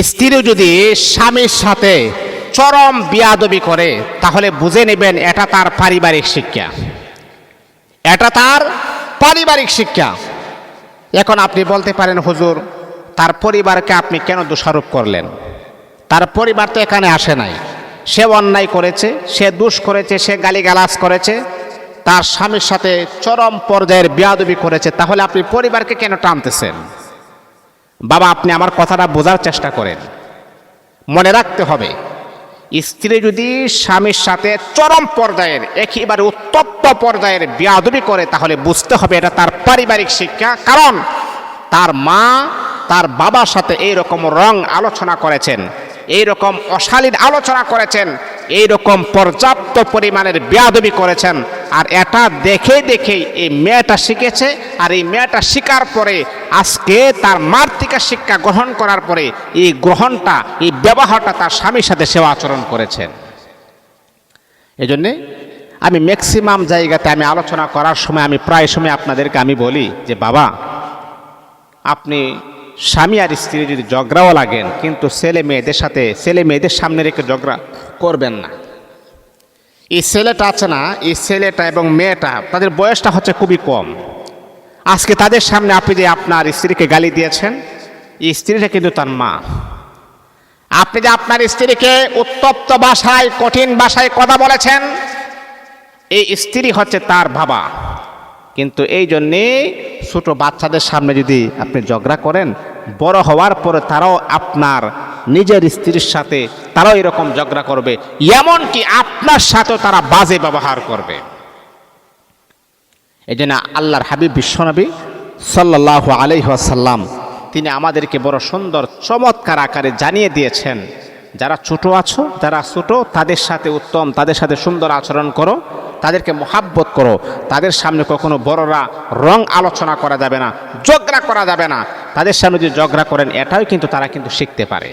স্ত্রী যদি স্বামীর সাথে চরম বিয়াদবি করে, তাহলে বুঝে নেবেন এটা তার পারিবারিক শিক্ষা। এটা তার পারিবারিক শিক্ষা। এখন আপনি বলতে পারেন, হুজুর, তার পরিবারকে আপনি কেন দোষারোপ করলেন? তার পরিবার তো এখানে আসে নাই। সে অন্যায় করেছে, সে দুষ করেছে, সে গালিগালাজ করেছে, তার স্বামীর সাথে চরম পর্যায়ের বিয়াদবি করেছে, তাহলে আপনি পরিবারকে কেন টানতেছেন? বাবা, আপনি আমার কথাটা বোঝার চেষ্টা করেন। মনে রাখতে হবে, স্ত্রী যদি স্বামীর সাথে চরম পর্যায়ের, একেবারে উত্তপ্ত পর্যায়ের বিয়াদবি করে, তাহলে বুঝতে হবে এটা তার পারিবারিক শিক্ষা। কারণ তার মা তার বাবার সাথে এই রকম রং আলোচনা করেছেন এই রকম অশালীন আলোচনা করেছেন এই রকম পর্যাপ্ত পরিমাণের বেয়াদবি করেছেন আর এটা দেখে দেখেই এই মেয়েটা শিখেছে। আর এই মেয়েটা শিকার পরে, আজকে তার মার থেকে শিক্ষা গ্রহণ করার পরে, এই গ্রহণটা, এই ব্যবহারটা তার স্বামীর সাথে সেবা আচরণ করেছেন এই জন্যে আমি ম্যাক্সিমাম জায়গাতে আমি আলোচনা করার সময়, আমি প্রায় সময় আপনাদেরকে আমি বলি যে, বাবা, আপনি স্বামী আর স্ত্রী যদি ঝগড়াও লাগেন, কিন্তু ছেলে মেয়েদের সাথে, ছেলে মেয়েদের সামনে রেখে ঝগড়া করবেন না। এই ছেলেটা আছে না, এই ছেলেটা এবং মেয়েটা, তাদের বয়সটা হচ্ছে খুবই কম। আজকে তাদের সামনে আপনি যে আপনার স্ত্রীকে গালি দিয়েছেন, এই স্ত্রীটা কিন্তু তার মা। আপনি যে আপনার স্ত্রীকে উত্তপ্ত ভাষায়, কঠিন ভাষায় কথা বলেছেন, এই স্ত্রী হচ্ছে তার বাবা। কিন্তু এই জন্যে ছোটো বাচ্চাদের সামনে যদি আপনি ঝগড়া করেন, বড় হওয়ার পরে তারাও আপনার নিজের স্ত্রীর সাথে তারাও এরকম ঝগড়া করবে, এমনকি আপনার সাথেও তারা বাজে ব্যবহার করবে। এই জন্য আল্লাহর হাবিব বিশ্বনবী সাল্লাহ আলহাসাল্লাম তিনি আমাদেরকে বড় সুন্দর, চমৎকার আকারে জানিয়ে দিয়েছেন, যারা ছোট আছো, যারা ছোট, তাদের সাথে উত্তম, তাদের সাথে সুন্দর আচরণ করো, তাদেরকে মোহাব্বত করো, তাদের সামনে কখনো বড়রা রং আলোচনা করা যাবে না, ঝগড়া করা যাবে না। তাদের সামনে যদি ঝগড়া করেন এটাও কিন্তু তারা কিন্তু শিখতে পারে।